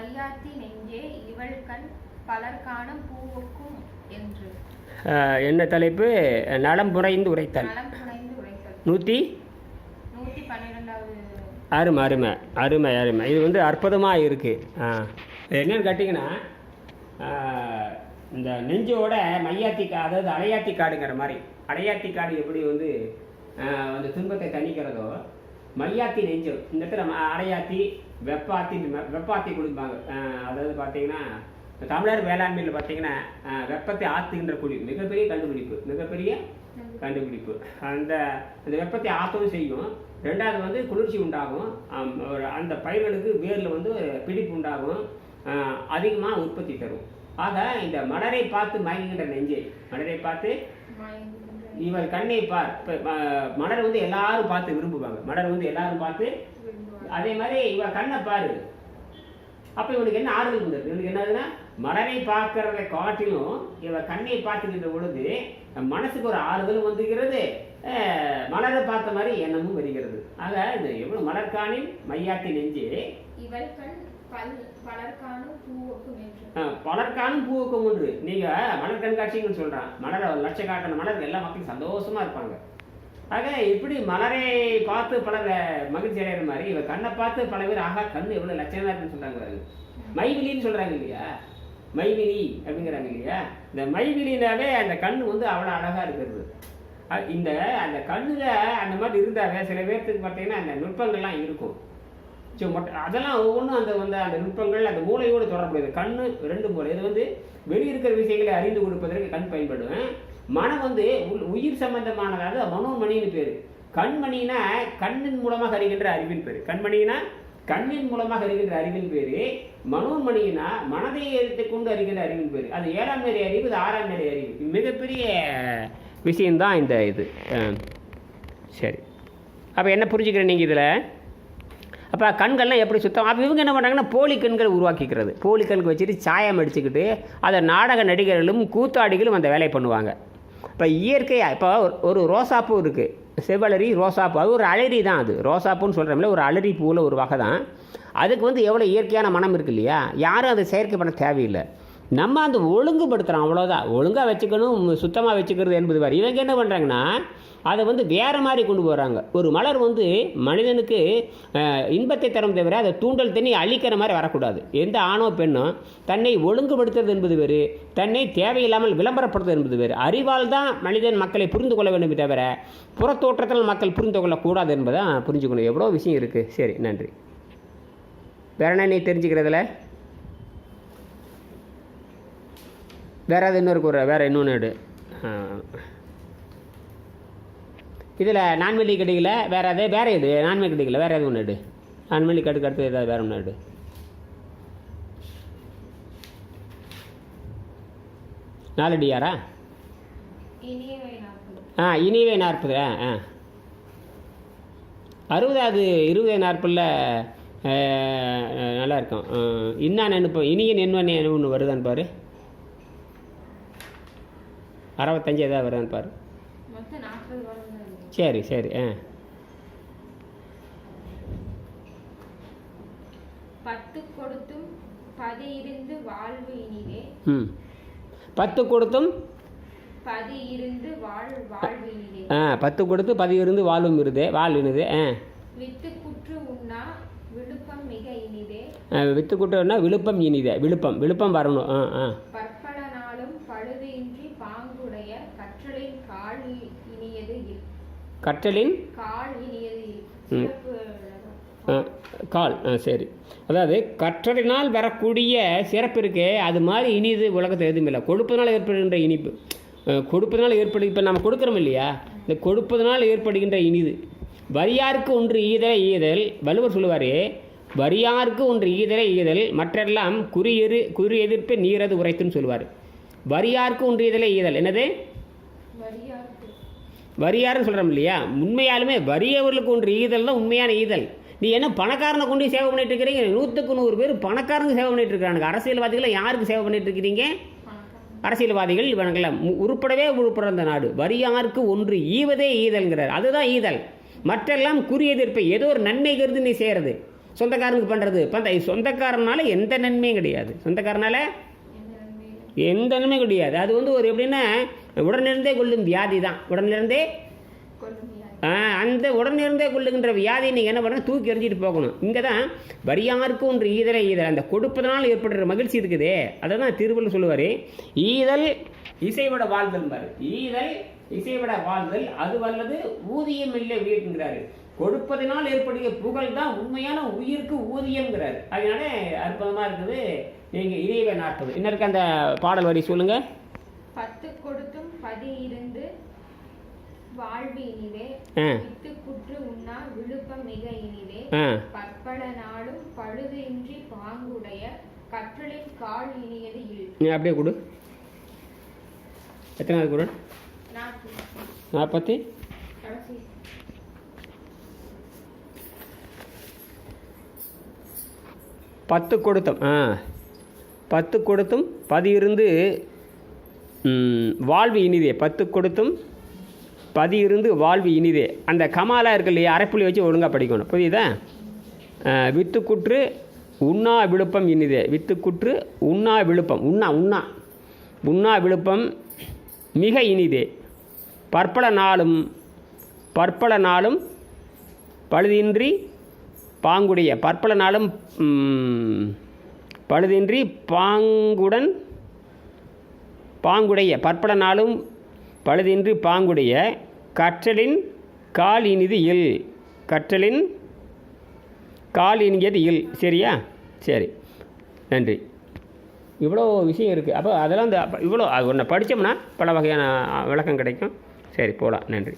மையாத்தி நெஞ்சே இவள் கண் பலர் காணும் பூவுக்கும் என்று. என்ன தலைப்பு? நலம் புரைந்து உரைத்தல். நூற்றி அருமை அருமை அருமை அருமை. இது வந்து அற்புதமாக இருக்குது என்னன்னு கேட்டிங்கன்னா இந்த நெஞ்சோட மையாத்தி கா அதாவது அலையாத்தி காடுங்கிற மாதிரி. அலையாத்தி காடு எப்படி வந்து அந்த துன்பத்தை தணிக்கிறதோ மையாத்தி நெஞ்சு இந்த இடத்துல அரையாத்தி அலையாத்தி வெப்பாத்தி வெப்பாத்தி கொடுப்பாங்க. அதாவது பார்த்தீங்கன்னா தமிழர் வேளாண்மையில் பார்த்தீங்கன்னா வெப்பத்தை ஆத்துகின்ற குழி மிகப்பெரிய கண்டுபிடிப்பு மிகப்பெரிய கண்டுபிடிப்பு. அந்த அந்த வெப்பத்தை ஆற்றவும் செய்யும். ரெண்டாவது வந்து குளிர்ச்சி உண்டாகும். ஒரு அந்த பயிர்களுக்கு வேரில் வந்து பிடிப்பு உண்டாகும். அதிகமாக உற்பத்தி தரும். ஆக இந்த மலரை பார்த்து மயங்குகின்ற நெஞ்சை மலரை பார்த்து இவள் கண்ணை பார் இப்ப, ம- மலர் வந்து எல்லாரும் பார்த்து விரும்புவாங்க. மலர் வந்து எல்லாரும் பார்த்து. அதே மாதிரி இவ கண்ணை பாரு. அப்போ இவனுக்கு என்ன ஆறுதல் வந்தது இவனுக்கு என்னதுன்னா மலரை பார்க்கறத காட்டிலும் இவ கண்ணை பார்த்துக்கின்ற பொழுது மனசுக்கு ஒரு ஆறுதல் வந்துகிறது. மலரை பார்த்த மாதிரி எண்ணமும் வருகிறது. ஆக இது எவ்வளவு மலர்காணின் மையாட்டி நெஞ்சு. இவள் கண் பல் பலர் காணும் பூவுக்கும் என்று. அஹ், பலர்காணும் பூவுக்கும் ஒன்று நீங்க மலர் கண்காட்சின்னு சொல்றான் மலர் லட்சக்கணக்கான மலர் எல்லா மக்களும் சந்தோஷமா இருப்பாங்க. ஆக இப்படி மலரை பார்த்து பலர் மகிழ்ச்சி அடைகிற மாதிரி இவ கண்ணை பார்த்து பல பேர் ஆகா கண்ணு எவ்வளவு லட்சணமா இருக்குன்னு சொல்றாங்க பாருங்க. மைவிலின்னு சொல்றாங்க இல்லையா? மைவிலி அப்படிங்கிறாங்க இல்லையா? இந்த மைவிலினாவே அந்த கண்ணு வந்து அவ்வளோ அழகா இருக்கிறது. இந்த அந்த கண்ணுல அந்த மாதிரி இருந்தாவே சில பேர்த்துக்கு பார்த்தீங்கன்னா அந்த நுட்பங்கள்லாம் இருக்கும். ஸோ மொட்டை அதெல்லாம் ஒவ்வொன்றும் அந்த வந்து அந்த நுட்பங்கள் அந்த மூளையோடு தொடர்புடையது. கண் ரெண்டு மூளை இது வந்து வெளியிருக்கிற விஷயங்களை அறிந்து கொடுப்பதற்கு கண் பயன்படுவேன். மனம் வந்து உள்- உயிர் சம்பந்தமானதாவது மனோமணின்னு பேர். கண்மணினா கண்ணின் மூலமாக அறிகின்ற அறிவின் பேர். கண்மணினா கண்ணின் மூலமாக அறிகின்ற அறிவின் பேர். மனோமணினா மனதை எடுத்துக்கொண்டு அறிகின்ற அறிவின் பேர். அது ஏழாம் நிலை அறிவு இது ஆறாம் நிலை அறிவு. மிகப்பெரிய விஷயம்தான் இந்த இது. சரி. அப்போ என்ன புரிஞ்சுக்கிறேன் நீங்கள் இதில்? அப்போ கண்கள்லாம் எப்படி சுத்தம்? அப்போ இவங்க என்ன பண்ணுறாங்கன்னா போலி கண்கள் உருவாக்கிக்கிறது. போலி கண்கள் வச்சுட்டு சாயம் அடிச்சுக்கிட்டு அதை நாடக நடிகர்களும் கூத்தாடிகளும் அந்த வேலையை பண்ணுவாங்க. இப்போ இயற்கையாக இப்போ ஒரு- ஒரு ரோசாப்பூ இருக்குது செவ்வளரி ரோசாப்பூ. அது ஒரு அலரி தான் அது. ரோசாப்பூன்னு சொல்கிறோம்ல ஒரு அலரி பூவில் ஒரு வகை தான். அதுக்கு வந்து எவ்வளோ இயற்கையான மனம் இருக்கு இல்லையா? யாரும் அதை செயற்கை பண்ண தேவையில்லை. நம்ம அந்த ஒழுங்குபடுத்துகிறோம் அவ்வளோதான் ஒழுங்காக வச்சுக்கணும் சுத்தமாக வச்சுக்கிறது என்பது வேறு. இவங்க என்ன பண்ணுறாங்கன்னா அதை வந்து வேறு மாதிரி கொண்டு போகிறாங்க ஒரு மலர் வந்து மனிதனுக்கு இன்பத்தை தரும் தவிர அதை தூண்டல் தண்ணி அழிக்கிற மாதிரி வரக்கூடாது. எந்த ஆணோ பெண்ணோ தன்னை ஒழுங்குபடுத்துறது என்பது வேறு தன்னை தேவையில்லாமல் விளம்பரப்படுத்துவது என்பது வேறு. அறிவால் தான் மனிதன் மக்களை புரிந்து கொள்ள வேண்டுமே தவிர புறத்தோற்றத்தில் மக்கள் புரிந்து கொள்ளக்கூடாது என்பதை புரிஞ்சுக்கணும். எவ்வளோ விஷயம் இருக்குது சரி நன்றி. வேற என்ன நீ தெரிஞ்சுக்கிறதுல? வேற அது இன்னொரு கூற வேற இன்னொன்று எடு. இதில் நான்வெளி கிடைக்கல வேற அது வேற எடு நான்வெளி கிடைக்கல வேற எது ஒன்று எடு. நான்வெளி கடுக்கு அடுத்து ஏதாவது வேற ஒன்று எடு. இனியவை நாற்பது. ஆ இனிவே நாற்பது ஆ ஆ. அறுபதாவது இருபது நாற்பதில் நல்லா இருக்கும். அஹ், இன்னா நினைப்போம் இனிய நென்வனே ஒன்று வருதான்னு பாரு. அறுபத்தஞ்சு ஏதாவது வருதான்னு பாரு. சரி சரி ஆ. பத்து கொடுத்தும் பதி இருந்து வாழ்வு இனிதே. ம். பத்து கொடுத்தும் பதி இருந்து வாழ் வாழ்வு இனிதே. ஆ பத்து கொடுத்து பதிவு இருந்து வாழ்வும் இருது வாழ் இனுது ஆ. வித்து குற்று உண்ணா விழுப்பம் மிக இனிதே. வித்து கூட்டம்னா விழுப்பம் இனிதே விழுப்பம் விழுப்பம் வரணும் ஆ ஆ பற்பல நாளும் பழுது இன்றி பாங்குடைய கற்றலின் கால் இனியது கற்றலின்? கால் இனியது கால் ஆ சரி. அதாவது கற்றலினால் வரக்கூடிய சிறப்பு இருக்கே அது மாதிரி இனிது உலகத்தில் எதுவும் இல்லை. கொடுப்பதனால் ஏற்படுகின்ற இனிப்பு. கொடுப்பதனால் ஏற்படு இப்போ நம்ம கொடுக்குறோம் இல்லையா? இந்த கொடுப்பதனால் ஏற்படுகின்ற இனிது. வரியாருக்கு ஒன்று ஈதலை ஈதல் வள்ளுவர் சொல்லுவார் வரியாருக்கு ஒன்று ஈதலை ஈதல் மற்றெல்லாம் குறியெரு குறி எதிர்ப்பு நீரது உரைத்துன்னு சொல்லுவார். வரியாருக்கு ஒன்று ஈதலை ஈதல் என்னது? வரியாருன்னு சொல்கிறோம் இல்லையா? உண்மையாலுமே வறியவர்களுக்கு ஒன்று ஈதல் தான் உண்மையான ஈதல். நீ என்ன பணக்காரனை கொண்டு சேவை பண்ணிட்டு இருக்கிறீங்க? நூற்றுக்கு நூறு பேர் பணக்காரங்க சேவை பண்ணிட்டு இருக்காங்க அரசியல்வாதிகளை யாருக்கு சேவை பண்ணிட்டு இருக்கிறீங்க? அரசியல்வாதிகள் இவங்கெல்லாம் மு- உருப்படவே உருப்படுற நாடு. வரியாருக்கு ஒன்று ஈவதே ஈதல்ங்கிறார். அதுதான் ஈதல். மற்றெல்லாம் குறி எதிர்ப்பை ஏதோ ஒரு நன்மை கருது நீ செய்கிறது சொந்தக்காரனுக்கு பண்ணுறது இப்போ சொந்தக்காரனால எந்த நன்மையும் கிடையாது. சொந்தக்காரனால எந்த நன்மையும் கிடையாது. அது வந்து ஒரு எப்படின்னா உடனிருந்தே கொள்ளும் வியாதி தான். உடனிருந்தே அந்த உடனிருந்தே கொள்ளுகின்ற வியாதியை நீங்கள் என்ன பண்ணணும்? தூக்கி எறிஞ்சிட்டு போகணும். இங்கே தான் வரியாருக்கு ஒன்று ஈதலை ஈதல். அந்த கொடுப்பதனால் ஏற்படுற மகிழ்ச்சி இருக்குதே. அதை தான் திருவள்ளுவர் சொல்லுவார். ஈதல் இசைவிட வாழ்தல் பாரு ஈதல் இசைவிட வாழ்தல் அது வல்லது ஊதியம் இல்லை உயிர்க்குங்கிறாரு. கொடுப்பதனால் ஏற்படுகிற புகழ் தான் உண்மையான உயிருக்கு ஊதியம்ங்கிறாரு. அதனால அற்புதமாக இருக்குது. நீங்கள் இறைவன் நாற்பது என்ன இருக்கு அந்த பாடல் வரி சொல்லுங்கள் பத்து கொடு பதி இருந்து வாழ்வு இனிதே வித்து குற்று உண்ணா விழுப்பம் மிக இனிதே பற்பல நாளும் பழுது இன்றி பாங்குடைய கற்றலின் கால் இனியது இல். நீ அப்படியே கொடு. எத்தனாவது குரல் நாற்பத்தி. பத்து கொடுத்தம். ஆ. பத்து கொடுத்தும் பதியிருந்து வாழ்வு இனிதே. பத்து கொடுத்தும் பதி இருந்து வாழ்வு இனிதே. அந்த கமாலா இருக்கு இல்லையா? அரைப்புள்ளி வச்சு ஒழுங்காக படிக்கணும். புரியுதா? வித்துக்குற்று உண்ணா விழுப்பம் இனிதே. வித்துக்குற்று உண்ணா விழுப்பம். உண்ணா உண்ணா. உண்ணா விழுப்பம் மிக இனிதே. பற்பல நாளும் பற்பல நாளும் பழுதின்றி பாங்குடைய பற்பல நாளும் பழுதின்றி பாங்குடன் பாங்குடைய பற்பல நாளும் பழுதின்றி பாங்குடைய கற்றலின் கால் இனிது இல் கற்றலின் கால் இனியது இல் சரியா? சரி. நன்றி. இவ்வளோ விஷயம் இருக்குது அப்போ அதெல்லாம் இந்த இவ்வளோ அது ஒன்று படித்தோம்னா பல வகையான விளக்கம் கிடைக்கும். சரி போகலாம் நன்றி.